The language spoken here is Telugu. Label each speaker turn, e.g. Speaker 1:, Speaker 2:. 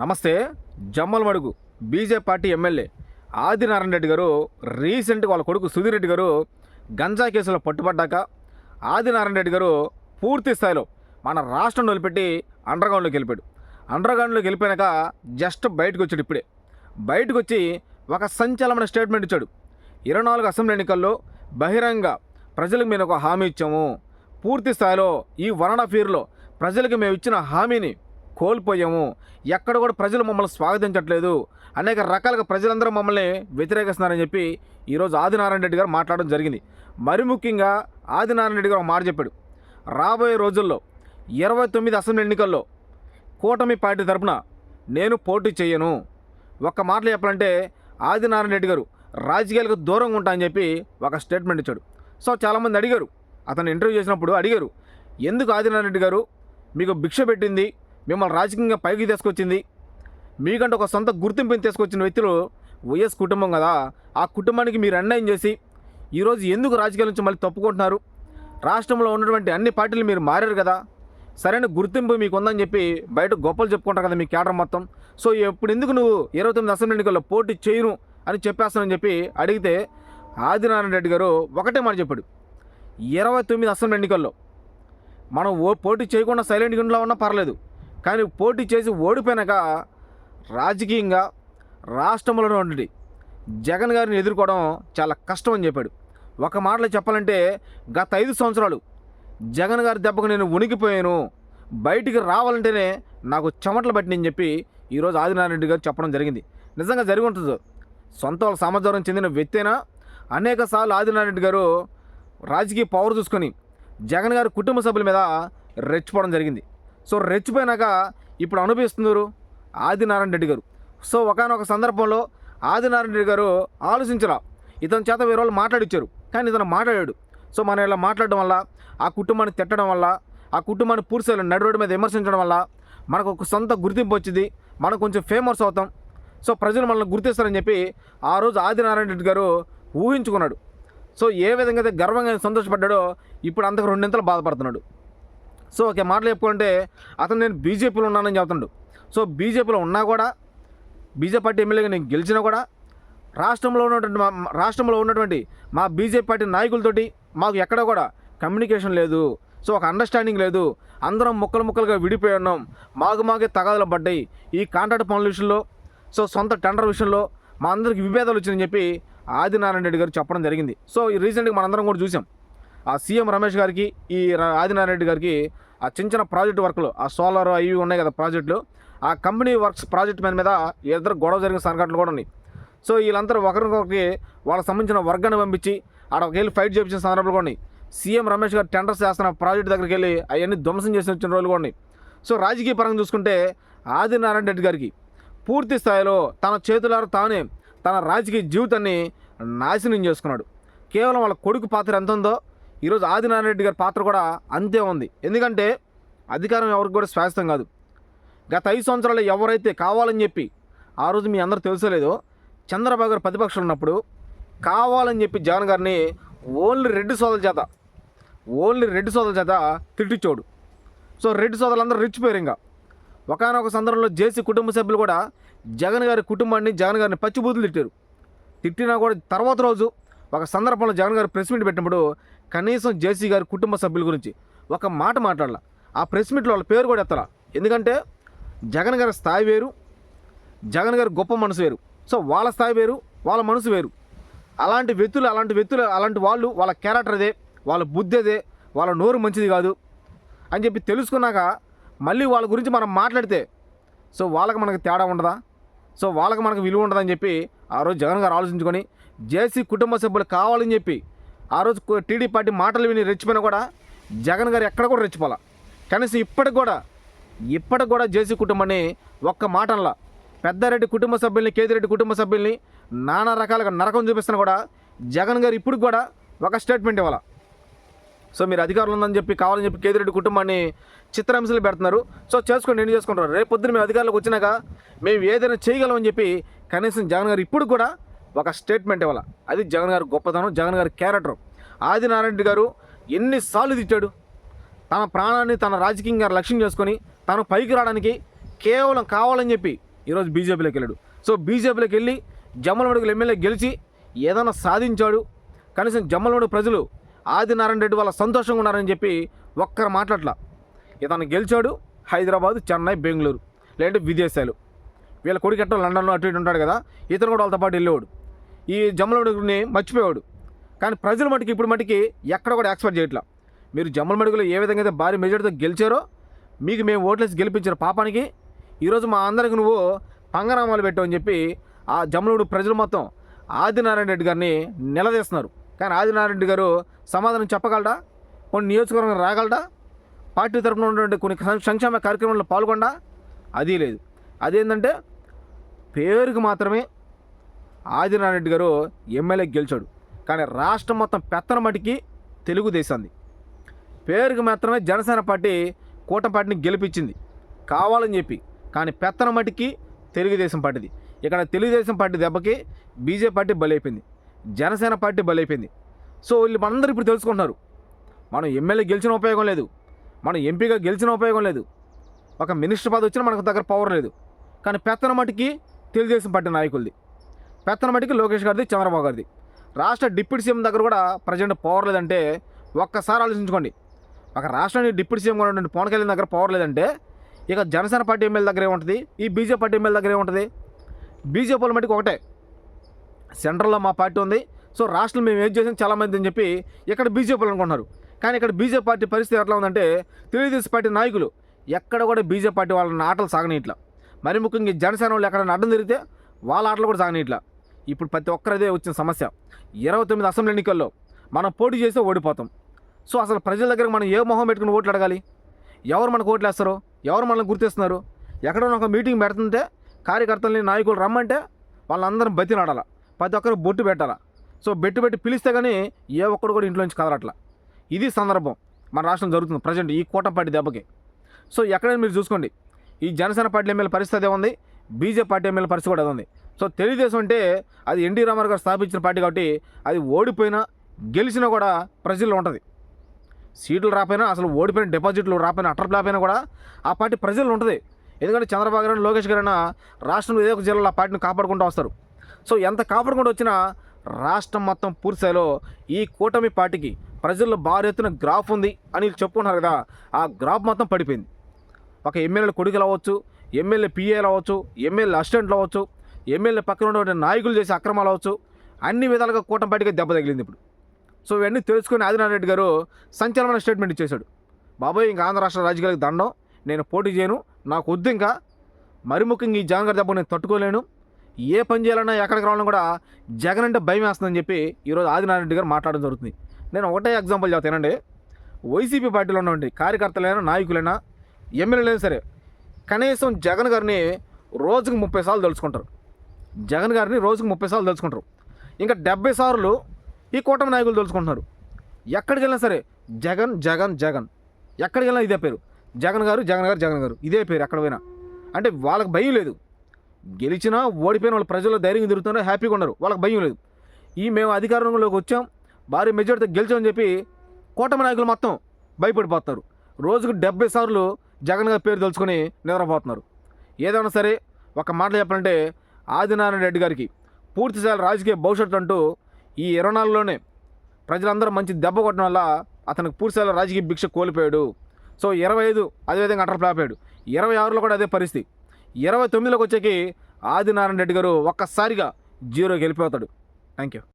Speaker 1: నమస్తే Jammalamadugu BJP party MLA Adinarayana Reddy గారు రీసెంట్గా వాళ్ళ కొడుకు సుధీర్ రెడ్డి గారు గంజా కేసులో పట్టుబడ్డాక ఆదినారాయణ రెడ్డి గారు పూర్తి స్థాయిలో మన రాష్ట్రం వదిలిపెట్టి అండర్గ్రౌండ్లోకి వెళ్ళిపోయాడు. అండర్గ్రౌండ్లోకి వెళ్ళిపోయాక జస్ట్ బయటకు వచ్చాడు ఇప్పుడే. బయటకు వచ్చి ఒక సంచలనమైన స్టేట్మెంట్ ఇచ్చాడు. ఇరవై నాలుగు అసెంబ్లీ ఎన్నికల్లో బహిరంగ ప్రజలకు మేము ఒక హామీ ఇచ్చాము. పూర్తి స్థాయిలో ఈ వన్ అండ్ హాఫ్ ఇయర్లో ప్రజలకు మేము ఇచ్చిన హామీని కోల్పోయాము. ఎక్కడ కూడా ప్రజలు మమ్మల్ని స్వాగతించట్లేదు. అనేక రకాలుగా ప్రజలందరూ మమ్మల్ని వ్యతిరేకిస్తున్నారని చెప్పి ఈరోజు ఆదినారాయణ రెడ్డి గారు మాట్లాడడం జరిగింది. మరి ముఖ్యంగా ఆదినారాయణ రెడ్డి గారు ఒక మాట చెప్పాడు. రాబోయే రోజుల్లో ఇరవై తొమ్మిది అసెంబ్లీ ఎన్నికల్లో కూటమి పార్టీ తరపున నేను పోటీ చేయను. ఒక్క మాటలు చెప్పాలంటే ఆదినారాయణ రెడ్డి గారు రాజకీయాలకు దూరంగా ఉంటా అని చెప్పి ఒక స్టేట్మెంట్ ఇచ్చాడు. సో చాలామంది అడిగారు. అతను ఇంటర్వ్యూ చేసినప్పుడు అడిగారు ఎందుకు ఆదినారాయణ రెడ్డి గారు మీకు భిక్ష పెట్టింది? మిమ్మల్ని రాజకీయంగా పైకి తీసుకొచ్చింది. మీకంటే ఒక సొంత గుర్తింపుని తీసుకొచ్చిన వ్యక్తులు వైఎస్ కుటుంబం కదా. ఆ కుటుంబానికి మీరు అన్యాయం చేసి ఈరోజు ఎందుకు రాజకీయాల నుంచి మళ్ళీ తప్పుకుంటున్నారు? రాష్ట్రంలో ఉన్నటువంటి అన్ని పార్టీలు మీరు మారారు కదా. సరైన గుర్తింపు మీకు ఉందని చెప్పి బయట గొప్పలు చెప్పుకుంటారు కదా మీ కేడర్ మొత్తం. సో ఇప్పుడు ఎందుకు నువ్వు ఇరవై తొమ్మిది అసెంబ్లీ ఎన్నికల్లో పోటీ చేయను అని చెప్పేస్తానని చెప్పి అడిగితే ఆదినారాయణ రెడ్డి గారు ఒకటే మాట చెప్పాడు. ఇరవై తొమ్మిది అసెంబ్లీ ఎన్నికల్లో మనం ఓ పోటీ చేయకుండా సైలెంట్గా ఇంట్లో ఉన్నా పర్లేదు. కానీ పోటీ చేసి ఓడిపోయినాక రాజకీయంగా రాష్ట్రంలో ఉండి జగన్ గారిని ఎదుర్కోవడం చాలా కష్టం అని చెప్పాడు. ఒక మాటలో చెప్పాలంటే గత ఐదు సంవత్సరాలు జగన్ గారి దెబ్బకు నేను ఉనికిపోయాను బయటికి రావాలంటేనే నాకు చెమటలు పట్టినని చెప్పి ఈరోజు ఆదినారాయణ రెడ్డి గారు చెప్పడం జరిగింది. నిజంగా జరిగి ఉంటుంది. సొంత వాళ్ళ సమాచారం చెందిన వ్యక్తైనా? అనేక సార్లు ఆదినారాయణ రెడ్డి గారు రాజకీయ పవర్ చూసుకొని జగన్ గారి కుటుంబ సభ్యుల మీద రెచ్చిపోవడం జరిగింది. సో రెచ్చిపోయినాక ఇప్పుడు అనుభవిస్తున్నారు ఆదినారాయణ రెడ్డి గారు. సో ఒకనొక సందర్భంలో ఆదినారాయణ రెడ్డి గారు ఆలోచించరా ఇతని చేత వేరే వాళ్ళు మాట్లాడిచ్చారు. కానీ ఇతను మాట్లాడాడు. సో మనం ఇలా మాట్లాడడం వల్ల ఆ కుటుంబాన్ని తిట్టడం వల్ల ఆ కుటుంబాన్ని పూర్తి నడు రోడ్డు మీద విమర్శించడం వల్ల మనకు ఒక సొంత గుర్తింపు వచ్చింది. మనం కొంచెం ఫేమస్ అవుతాం. సో ప్రజలు మనల్ని గుర్తిస్తారని చెప్పి ఆ రోజు ఆదినారాయణ రెడ్డి గారు ఊహించుకున్నాడు. సో ఏ విధంగా అయితే గర్వంగా సంతోషపడ్డాడో ఇప్పుడు అంతకు రెండింతలు బాధపడుతున్నాడు. సో ఒక మాటలు చెప్పుకుంటే అతను నేను బీజేపీలో ఉన్నానని చెబుతుండు సో బీజేపీలో ఉన్నా కూడా బీజేపీ పార్టీ ఎమ్మెల్యేగా నేను గెలిచినా కూడా రాష్ట్రంలో ఉన్నటువంటి మా రాష్ట్రంలో ఉన్నటువంటి మా బీజేపీ పార్టీ నాయకులతోటి మాకు ఎక్కడ కూడా కమ్యూనికేషన్ లేదు. సో ఒక అండర్స్టాండింగ్ లేదు. అందరం ముక్కలు ముక్కలుగా విడిపోయి ఉన్నాం. మాకు మాకే తగాదులు పడ్డాయి. ఈ కాంట్రాక్ట్ పనుల విషయంలో సో సొంత టెండర్ విషయంలో మా అందరికి విభేదాలు వచ్చినాయని చెప్పి ఆదినారాయణ రెడ్డి గారు చెప్పడం జరిగింది. సో ఈ రీసెంట్గా మనందరం కూడా చూసాం. ఆ సీఎం రమేష్ గారికి ఈ ఆదినారాయణ రెడ్డి గారికి ఆ చిన్న చిన్న ప్రాజెక్ట్ వర్క్లు ఆ సోలార్ అవి ఉన్నాయి కదా ప్రాజెక్టులు ఆ కంపెనీ వర్క్స్ ప్రాజెక్ట్ మీద మీద ఇద్దరు గొడవ జరిగిన సంఘటనలు కూడా ఉన్నాయి. సో వీళ్ళందరూ ఒకరికొకరికి వాళ్ళకి సంబంధించిన వర్గాన్ని పంపించి ఆడ వెళ్ళి ఫైట్ చేపించిన సందర్భాలు కూడా ఉన్నాయి. సీఎం రమేష్ గారు టెండర్స్ చేస్తున్న ప్రాజెక్ట్ దగ్గరికి వెళ్ళి అవన్నీ ధ్వంసం చేసి వచ్చిన రోజులు కూడా ఉన్నాయి. సో రాజకీయ పరంగా చూసుకుంటే ఆదినారాయణ రెడ్డి గారికి పూర్తి స్థాయిలో తన చేతులారు తానే తన రాజకీయ జీవితాన్ని నాశనం చేసుకున్నాడు. కేవలం వాళ్ళ కొడుకు పాత్ర ఎంత ఉందో ఈరోజు ఆదినారాయణ రెడ్డి గారి పాత్ర కూడా అంతే ఉంది. ఎందుకంటే అధికారం ఎవరికి కూడా శాశ్వతం కాదు. గత ఐదు సంవత్సరాలు ఎవరైతే కావాలని చెప్పి ఆ రోజు మీ అందరూ తెలుసలేదో చంద్రబాబు గారు ప్రతిపక్షం ఉన్నప్పుడు కావాలని చెప్పి జగన్ గారిని ఓన్లీ రెడ్డి సోదల చేత ఓన్లీ రెడ్డి సోదల చేత తిట్టించోడు. సో రెడ్డి సోదరులందరూ రెచ్చిపోయారు ఇంకా. ఒకనొక సందర్భంలో జేసీ కుటుంబ సభ్యులు కూడా జగన్ గారి కుటుంబాన్ని జగన్ గారిని పచ్చిబూతులు తిట్టారు. తిట్టినా కూడా తర్వాత రోజు ఒక సందర్భంలో జగన్ గారు ప్రెస్ మీట్ పెట్టినప్పుడు కనీసం జేసీ గారి కుటుంబ సభ్యుల గురించి ఒక మాట మాట్లాడాల. ఆ ప్రెస్ మీట్లో వాళ్ళ పేరు కూడా ఎత్తరా ఎందుకంటే జగన్ గారి స్థాయి వేరు జగన్ గారి గొప్ప మనసు వేరు. సో వాళ్ళ స్థాయి వేరు వాళ్ళ మనసు వేరు. అలాంటి వ్యక్తులు అలాంటి వ్యక్తులు అలాంటి వాళ్ళు వాళ్ళ క్యారెక్టర్ అదే వాళ్ళ బుద్ధి అదే వాళ్ళ నోరు మంచిది కాదు అని చెప్పి తెలుసుకున్నాక మళ్ళీ వాళ్ళ గురించి మనం మాట్లాడితే సో వాళ్ళకి మనకి తేడా ఉండదా? సో వాళ్ళకి మనకు విలువ ఉండదని చెప్పి ఆ రోజు జగన్ గారు ఆలోచించుకొని జేసీ కుటుంబ సభ్యులు కావాలని చెప్పి ఆ రోజు టీడీ పార్టీ మాటలు విని రెచ్చిపోయినా కూడా జగన్ గారు ఎక్కడ కూడా రెచ్చిపోలా. కనీసం ఇప్పటికి కూడా ఇప్పటికి కూడా జేసీ కుటుంబాన్ని ఒక్క మాటల్లా పెద్దారెడ్డి కుటుంబ సభ్యుల్ని కేతిరెడ్డి కుటుంబ సభ్యుల్ని నానా రకాలుగా నరకం చూపిస్తున్నా కూడా జగన్ గారు ఇప్పుడు కూడా ఒక స్టేట్మెంట్ ఇవ్వాలా. సో మీరు అధికారులు ఉందని చెప్పి కావాలని చెప్పి కేదిరెడ్డి కుటుంబాన్ని చిత్రహింసలు పెడుతున్నారు. సో చేసుకొని నేను చేసుకుంటారు రేపు పొద్దున మేము అధికారులకు వచ్చినాక మేము ఏదైనా చేయగలమని చెప్పి కనీసం జగన్ గారు ఇప్పుడు కూడా ఒక స్టేట్మెంట్ ఇవ్వాలి. అది జగన్ గారి గొప్పతనం జగన్ గారి క్యారెక్టర్. ఆదినారాయణ రెడ్డి గారు ఎన్నిసార్లు తిట్టాడు. తన ప్రాణాన్ని తన రాజకీయంగా లక్ష్యం చేసుకొని తను పైకి రావడానికి కేవలం కావాలని చెప్పి ఈరోజు బీజేపీలోకి వెళ్ళాడు. సో బీజేపీలోకి వెళ్ళి జమ్మలమడుగులు ఎమ్మెల్యే గెలిచి ఏదైనా సాధించాడు. కనీసం జమ్మలమడుగు ప్రజలు ఆదినారాయణ రెడ్డి వాళ్ళ సంతోషంగా ఉన్నారని చెప్పి ఒక్కరు మాట్లాడలా. ఇతను గెలిచాడు హైదరాబాద్ చెన్నై బెంగళూరు. లేదంటే విదేశాలు. వీళ్ళ కొడుకు ఎట్టో లండన్లో అటు ఇటు ఉంటాడు కదా ఇతను కూడా వాళ్ళతో పాటు వెళ్ళేవాడు. ఈ జమ్మలమడుగుని మర్చిపోయాడు కానీ ప్రజల మటుకు ఇప్పుడు మటుకి ఎక్కడ కూడా ఎక్స్పెక్ట్ చేయట్లా. మీరు జమ్మలమడుగులో ఏ విధంగా అయితే భారీ మెజార్టీతో గెలిచారో మీకు మేము ఓట్లేసి గెలిపించిన పాపానికి ఈరోజు మా అందరికి నువ్వు పంగనామాలు పెట్టావు అని చెప్పి ఆ జమ్మలమడుగు ప్రజలు మొత్తం ఆదినారాయణ రెడ్డి గారిని నిలదీస్తున్నారు. కానీ ఆదినారాయణ గారు సమాధానం చెప్పగలడా? కొన్ని నియోజకవర్గం రాగలడా? పార్టీ తరఫున ఉన్నటువంటి కొన్ని సంక్షేమ కార్యక్రమాల్లో పాల్గొండా? అది లేదు. అదేంటంటే పేరుకి మాత్రమే ఆదినారాయణ రెడ్డి గారు ఎమ్మెల్యే గెలిచాడు. కానీ రాష్ట్రం మొత్తం పెత్తన మటుకి తెలుగుదేశాన్ని పేరుకి మాత్రమే జనసేన పార్టీ కూటమి పార్టీని గెలిపించింది. కావాలని చెప్పి. కానీ పెత్తన మటుకి తెలుగుదేశం పార్టీది. ఇక్కడ తెలుగుదేశం పార్టీ దెబ్బకి బీజేపీ పార్టీ బలైపోయింది. జనసేన పార్టీ బలైపోయింది. సో వీళ్ళు మనందరూ ఇప్పుడు తెలుసుకుంటున్నారు. మనం ఎమ్మెల్యే గెలిచిన ఉపయోగం లేదు. మనం ఎంపీగా గెలిచిన ఉపయోగం లేదు. ఒక మినిస్టర్ పదవి వచ్చినా మనకు దగ్గర పవర్ లేదు. కానీ పెత్తన మటుకి తెలుగుదేశం పార్టీ నాయకులది. పెత్తన మటుకి లోకేష్ గారిది చంద్రబాబు గారిది. రాష్ట్ర డిప్యూటీ సీఎం దగ్గర కూడా ప్రజెంట్ పవర్ లేదంటే ఒక్కసారి ఆలోచించుకోండి. ఒక రాష్ట్రానికి డిప్యూటీ సీఎం కూడా పవన్ కళ్యాణ్ దగ్గర పవర్ లేదంటే ఇక జనసేన పార్టీ ఎమ్మెల్యే దగ్గర ఏముంటుంది? ఈ బీజేపీ పార్టీ ఎమ్మెల్యే దగ్గర ఏముంటుంది? బీజేపీ వాళ్ళ మటుకు ఒకటే. సెంట్రల్లో మా పార్టీ ఉంది. సో రాష్ట్రం మేము ఏం చేసాం చాలా మంది అని చెప్పి ఇక్కడ బీజేపీలు అనుకున్నారు అనుకుంటున్నారు. కానీ ఇక్కడ బీజేపీ పార్టీ పరిస్థితి ఎట్లా ఉందంటే తెలుగుదేశం పార్టీ నాయకులు ఎక్కడ కూడా బీజేపీ పార్టీ వాళ్ళని ఆటలు సాగని ఇట్లా మరి ముఖ్యంగా జనసేన వాళ్ళు ఎక్కడ అడ్డం తిరిగితే వాళ్ళ ఆటలు కూడా సాగని ఇట్లా ఇప్పుడు ప్రతి ఒక్కరిదే వచ్చిన సమస్య. ఇరవై తొమ్మిది అసెంబ్లీ ఎన్నికల్లో మనం పోటీ చేస్తే ఓడిపోతాం. సో అసలు ప్రజల దగ్గర మనం ఏ మొహం పెట్టుకుని ఓట్లు అడగాలి? ఎవరు మనకు ఓట్లు వేస్తారో? ఎవరు మనల్ని గుర్తిస్తున్నారు? ఎక్కడో ఒక మీటింగ్ పెడుతుంటే కార్యకర్తల్ని నాయకులు రమ్మంటే వాళ్ళందరం బతినాడాల ప్రతి ఒక్కరు బొట్టు పెట్టాలా? సో బెట్టు పెట్టి పిలిస్తే కానీ ఏ ఒక్కడు కూడా ఇంట్లోంచి కదలట్లా. ఇది సందర్భం మన రాష్ట్రం జరుగుతుంది ప్రజెంట్ ఈ కూటమిపాటి దెబ్బకి. సో ఎక్కడైనా మీరు చూసుకోండి. ఈ జనసేన పార్టీ ఎమ్మెల్యే పరిస్థితి అదే ఉంది. బీజేపీ పార్టీ ఎమ్మెల్యే పరిస్థితి కూడా అదే ఉంది. సో తెలుగుదేశం అంటే అది ఎన్టీ రామారావు గారు స్థాపించిన పార్టీ కాబట్టి అది ఓడిపోయినా గెలిచినా కూడా ప్రజల్లో ఉంటుంది. సీట్లు రాపోయినా అసలు ఓడిపోయిన డిపాజిట్లు రాపోయినా అట్టర్ రాపోయినా కూడా ఆ పార్టీ ప్రజల్లో ఉంటుంది. ఎందుకంటే చంద్రబాబు గారు లోకేష్ గారైనా రాష్ట్రంలో ఏదో ఒక జిల్లాలో ఆ పార్టీని కాపాడుకుంటూ వస్తారు. సో ఎంత కాపాడుకుంటూ వచ్చినా రాష్ట్రం మొత్తం పూర్తి ఈ కూటమి పార్టీకి ప్రజల్లో భారీ ఎత్తున గ్రాఫ్ ఉంది అని చెప్పుకున్నారు కదా ఆ గ్రాఫ్ మొత్తం పడిపోయింది. ఒక ఎమ్మెల్యేల కొడుకులు అవ్వచ్చు ఎమ్మెల్యే పిఏలు అవ్వచ్చు ఎమ్మెల్యే అసిస్టెంట్లు అవ్వచ్చు ఎమ్మెల్యే పక్కన ఉన్నటువంటి నాయకులు చేసే అక్రమాలు అవ్వచ్చు అన్ని విధాలుగా కూటమి పార్టీకి దెబ్బ తగిలింది ఇప్పుడు. సో ఇవన్నీ తెలుసుకుని ఆదినారాయణ రెడ్డి గారు సంచలన స్టేట్మెంట్ ఇచ్చేశాడు. బాబాయ్ ఇంకా ఆంధ్ర రాష్ట్ర రాజకీయాలకు దండం నేను పోటీ చేయను నాకు వద్దు ఇంకా. మరి ముఖ్యంగా ఈ జగన్ గారి దెబ్బ నేను తట్టుకోలేను ఏ పని చేయాలన్నా ఎక్కడికి రావాలన్నా కూడా జగన్ అంటే భయం వేస్తుందని చెప్పి ఈరోజు ఆదినారాయణ గారు మాట్లాడడం జరుగుతుంది. నేను ఒకటే ఎగ్జాంపుల్ చెప్తానండి వైసీపీ పార్టీలో ఉన్నటువంటి కార్యకర్తలైనా నాయకులైనా ఎమ్మెల్యేలైనా సరే కనీసం జగన్ గారిని రోజుకు ముప్పై సార్లు తలుచుకుంటారు. జగన్ గారిని రోజుకు ముప్పై సార్లు తలుచుకుంటారు. ఇంకా డెబ్బై సార్లు ఈ కూటమి నాయకులు తలుచుకుంటున్నారు. ఎక్కడికి వెళ్ళినా సరే జగన్ జగన్ జగన్. ఎక్కడికి వెళ్ళినా ఇదే పేరు. జగన్ గారు జగన్ గారు జగన్ గారు. ఇదే పేరు ఎక్కడ పోయినా. అంటే వాళ్ళకి భయం లేదు. గెలిచినా ఓడిపోయిన వాళ్ళు ప్రజల్లో ధైర్యం తిరుగుతున్నారు హ్యాపీగా ఉన్నారు. వాళ్ళకి భయం లేదు. ఈ మేము అధికారంలోకి వచ్చాం భారీ మెజార్టీతో గెలిచామని చెప్పి కూటమి నాయకులు మొత్తం భయపడిపోతారు రోజుకు డెబ్బై సార్లు జగన్ గారి పేరు తెలుసుకొని నిద్రపోతున్నారు. ఏదైనా సరే ఒక మాట చెప్పాలంటే ఆదినారాయణ రెడ్డి గారికి పూర్తిస్థాయి రాజకీయ భవిష్యత్తు అంటూ ఈ ఇరవై నాలుగులోనే ప్రజలందరూ మంచి దెబ్బ కొట్టడం వల్ల అతనికి పూర్తిస్థాయిలో రాజకీయ భిక్ష కోల్పోయాడు. సో ఇరవై ఐదు అదేవిధంగా అటర్ ప్లాపాడు ఇరవై ఆరులో కూడా అదే పరిస్థితి. ఇరవై తొమ్మిదిలోకి వచ్చేకి ఆదినారాయణ రెడ్డి గారు ఒక్కసారిగా జీరోకి వెళ్ళిపోతాడు. Thank you